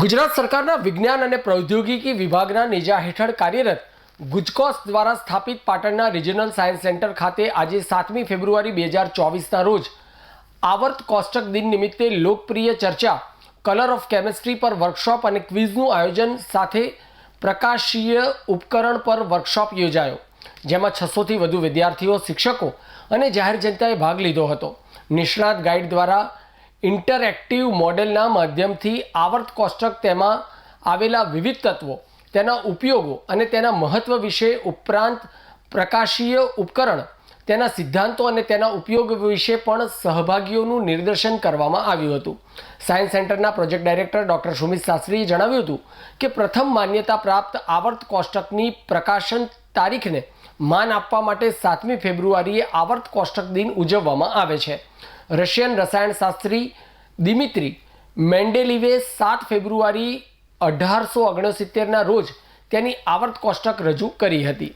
ગુજરાત સરકારના વિજ્ઞાન અને પ્રૌદ્યોગિકી વિભાગના નેજા હેઠળ કાર્યરત ગુજકોસ દ્વારા સ્થાપિત પાટણના રિજનલ સાયન્સ સેન્ટર ખાતે આજે સાતમી ફેબ્રુઆરી બે હજાર ચોવીસના રોજ આવર્ત કોષ્ટક દિન નિમિત્તે લોકપ્રિય ચર્ચા કલર ઓફ કેમિસ્ટ્રી પર વર્કશોપ અને ક્વિઝનું આયોજન સાથે પ્રકાશીય ઉપકરણ પર વર્કશોપ યોજાયો, જેમાં છસોથી વધુ વિદ્યાર્થીઓ, શિક્ષકો અને જાહેર જનતાએ ભાગ લીધો હતો. નિષ્ણાત ગાઈડ દ્વારા ઇન્ટરેક્ટિવ મોડેલના માધ્યમથી આવર્ત કોષ્ટક તેમાં આવેલા વિવિધ તત્વો, તેના ઉપયોગો અને તેના મહત્વ વિશે ઉપરાંત પ્રકાશીય ઉપકરણ, તેના સિદ્ધાંતો અને તેના ઉપયોગ વિશે પણ સહભાગીઓનું નિર્દેશન કરવામાં આવ્યું હતું. સાયન્સ સેન્ટરના પ્રોજેક્ટ ડાયરેક્ટર ડૉક્ટર સુમિત શાસ્ત્રીએ જણાવ્યું હતું કે પ્રથમ માન્યતા પ્રાપ્ત આવર્ત કોષ્ટકની પ્રકાશન તારીખને માન આપવા માટે સાતમી ફેબ્રુઆરીએ આવર્ત કોષ્ટક દિન ઉજવવામાં આવે છે. રશિયન રસાયણશાસ્ત્રી દિમિત્રી મેન્ડેલિવે સાત ફેબ્રુઆરી અઢારસો ઓગણસિત્તેરના રોજ તેની આવર્ત કોષ્ટક રજૂ કરી હતી.